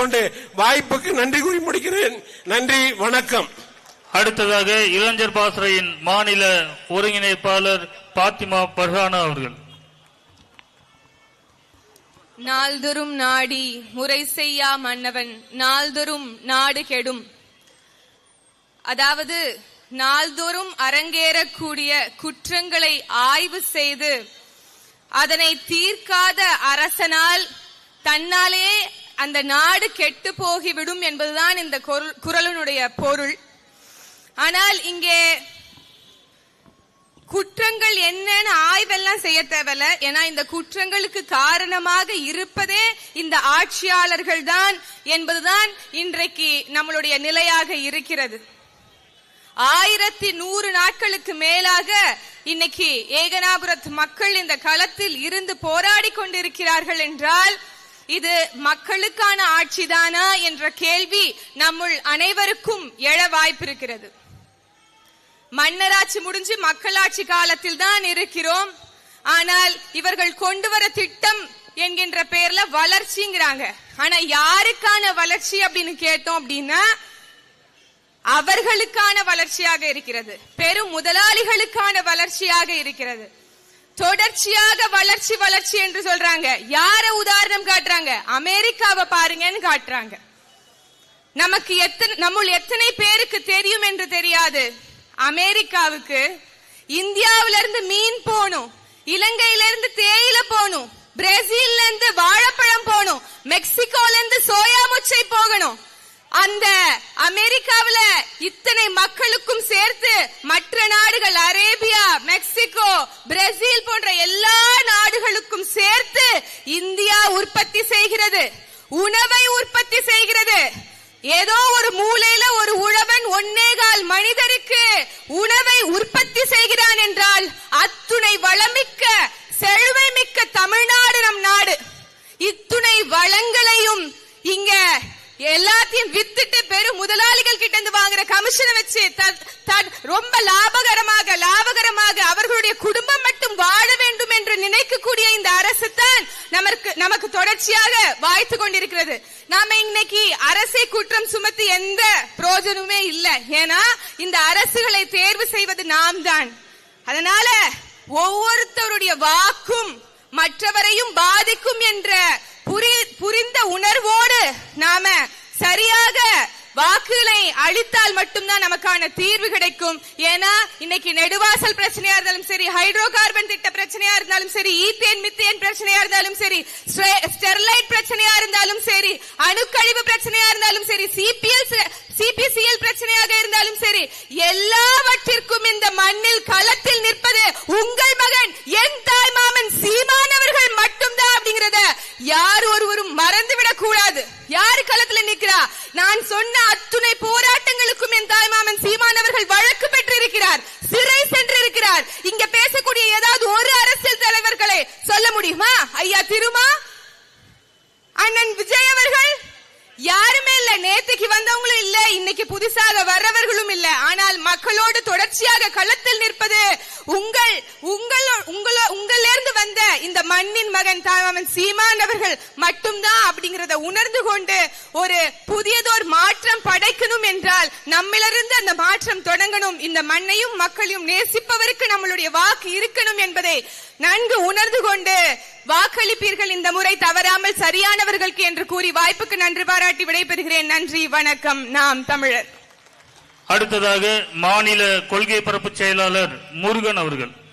கொண்டு வாய்ப்புக்கு நன்றி கூறி முடிக்கிறேன். நன்றி வணக்கம். அடுத்ததாக இளைஞர் பாசறையின் மாநில ஒருங்கிணைப்பாளர் பாத்திமா பர்ஹானா அவர்கள். நாள்தொறும் நாடி முறை செய்யா மன்னவன் நாள்தொறும் நாடு கெடும். அதாவது நாள்தோறும் அரங்கேறக்கூடிய குற்றங்களை ஆய்வு செய்து அதனை தீர்க்காத அரசனால் தன்னாலே அந்த நாடு கெட்டு போகிவிடும் என்பதுதான் இந்த குரல்- குரலினுடைய பொருள். ஆனால் இங்கே குற்றங்கள் என்னன்னு ஆய்வெல்லாம் செய்ய தேவையில்ல. ஏன்னா இந்த குற்றங்களுக்கு காரணமாக இருப்பதே இந்த ஆட்சியாளர்கள் தான் என்பதுதான் இன்றைக்கு நம்மளுடைய நிலையாக இருக்கிறது. ஆயிரத்தி நூறு நாட்களுக்கு மேலாக இன்னைக்கு ஏகனாபுரத்து மக்கள் இந்த களத்தில் இருந்து போராடி கொண்டிருக்கிறார்கள் என்றால் இது மக்களுக்கான ஆட்சிதானா என்ற கேள்வி நம்முள் அனைவருக்கும் எழ வாய்ப்பிருக்கிறது. மன்னராட்சி முடிஞ்சு மக்களாட்சி காலத்தில் தான் இருக்கிறோம். ஆனால் இவர்கள் கொண்டு வர திட்டம் என்கின்ற பெயர்ல வளர்ச்சிங்கிறாங்க. ஆனா யாருக்கான வளர்ச்சி அப்படின்னு கேட்டோம் அப்படின்னா அவர்களுக்கான வளர்ச்சியாக இருக்கிறது. பெரும் முதலாளிகளுக்கான வளர்ச்சியாக இருக்கிறது. தொடர்ச்சியாக வளர்ச்சி வளர்ச்சி என்று சொல்றாங்க. யார உதாரணம் காட்டுறாங்க? அமெரிக்காவை பாருங்கன்னு காட்டுறாங்க. நமக்கு எத்தனை நம்முள் எத்தனை பேருக்கு தெரியும் என்று தெரியாது. அமெரிக்காவுக்கு இந்தியாவில இருந்து மீன் போகணும் இலங்கையில இருந்து தேயிலை போகணும் பிரேசில்ல இருந்து வாழைப்பழம் போகணும் மெக்சிகோல இருந்து சோயா முச்சை போகணும். அந்த அமெரிக்காவுல இத்தனை மக்களுக்கும் சேர்த்து மற்ற நாடுகள் அரேபியா மெக்சிகோ பிரேசில் போன்ற எல்லா நாடுகளுக்கும் சேர்த்து இந்தியா உற்பத்தி செய்கிறது. உணவை உற்பத்தி செய்கிறது. ஏதோ ஒரு மூலையில ஒரு உழவன் ஒன்னேகால் மனிதருக்கு உணவை உற்பத்தி செய்கிறான் என்றால் அத்துணை வளமிக்க செழுமை மிக்க தமிழ்நாடு நம் நாடு. இத்துணை வளங்களையும் இங்க எல்லாத்தையும் வித்துட்டு பெரும் முதலாளிகள் கிட்ட இருந்து வாங்குற கமிஷனை வச்சு ரொம்ப லாபகரமாக லாபகரமாக அவர்களுடைய குடும்பம் நினைக்கக்கூடிய இந்த அரசு தான் நமக்கு நமக்கு தொடர்ச்சியாக வாய்த்து கொண்டிருக்கிறது. நாம இன்னைக்கு அரசை குற்றம் சுமத்தி எந்த பிரயோஜனமுமே இல்லை. ஏன்னா இந்த அரசுகளை தேர்வு செய்வது நாம் தான். அதனால ஒவ்வொருத்தருடைய வாக்கும் மற்றவரையும் பாதிக்கும் என்ற புரிந்த உணர்வோடு நாம சரியாக வாக்குகளை அழித்தால் மட்டும்தான் நமக்கான தீர்வு கிடைக்கும். ஏன்னா இன்னைக்கு நெடுவாசல் பிரச்சனையா இருந்தாலும் சரி ஹைட்ரோ கார்பன் திட்ட பிரச்சனையா இருந்தாலும் சரி ஈத்தேன் மித்தேன் பிரச்சனையா இருந்தாலும் சரி ஸ்டெர்லைட் பிரச்சனையா இருந்தாலும் சரி அணுக்கழிவு பிரச்சனையா இருந்தாலும் சரி சிபிஎல் சிபிஎஸ் பிரச்சனையாக இருந்தாலும் சரி எல்லாவற்றிற்கும் இந்த மண்ணில் களத்தில் நிற்பது உங்கள் மகன் என் தாய் மாமன் சீமானவர்கள் மட்டும்தான் அப்படிங்கறத யார் ஒருவரும் மறந்துவிடக் கூடாது யாரு இல்லையா நான் சொன்ன அத்துணை போராட்டங்களுக்கும் என் தாய்மாமன் சீமானவர்கள் வழக்கு பெற்றிருக்கிறார் சிறை சென்றிருக்கிறார். இங்க பேசக்கூடிய ஏதாவது ஒரு அரசியல் தலைவர்களை சொல்ல முடியுமா? ஐயா திருமா அண்ணன் விஜய் அவர்கள்? யாருமே இல்ல நேத்துக்கு வந்தவங்களும் இல்ல இன்னைக்கு புதுசாக வர்றவர்களும் இல்ல. ஆனால் மக்களோடு தொடர்ச்சியாக களத்தில் நிற்பது உங்கள் இந்த மண்ணின் மகன் தாமன் சீமான் அவர்கள் மட்டும்தான் அப்படிங்கறத உணர்ந்து கொண்டு ஒரு புதியதோர் மாற்றம் படைக்கணும் என்றால் நம்மிலிருந்து அந்த மாற்றம் தொடங்கணும். இந்த மண்ணையும் மக்களையும் நேசிப்பவருக்கு நம்மளுடைய வாக்கு இருக்கணும் என்பதை நன்கு உணர்ந்து கொண்டு வாக்களிப்பீர்கள் இந்த முறை தவறாமல் சரியானவர்களுக்கு என்று கூறி வாய்ப்புக்கு நன்றி பாராட்டி விடைபெறுகிறேன். நன்றி வணக்கம். நாம் தமிழர். அடுத்ததாக மாநில கொள்கை பரப்பு செயலாளர் முருகன் அவர்கள்.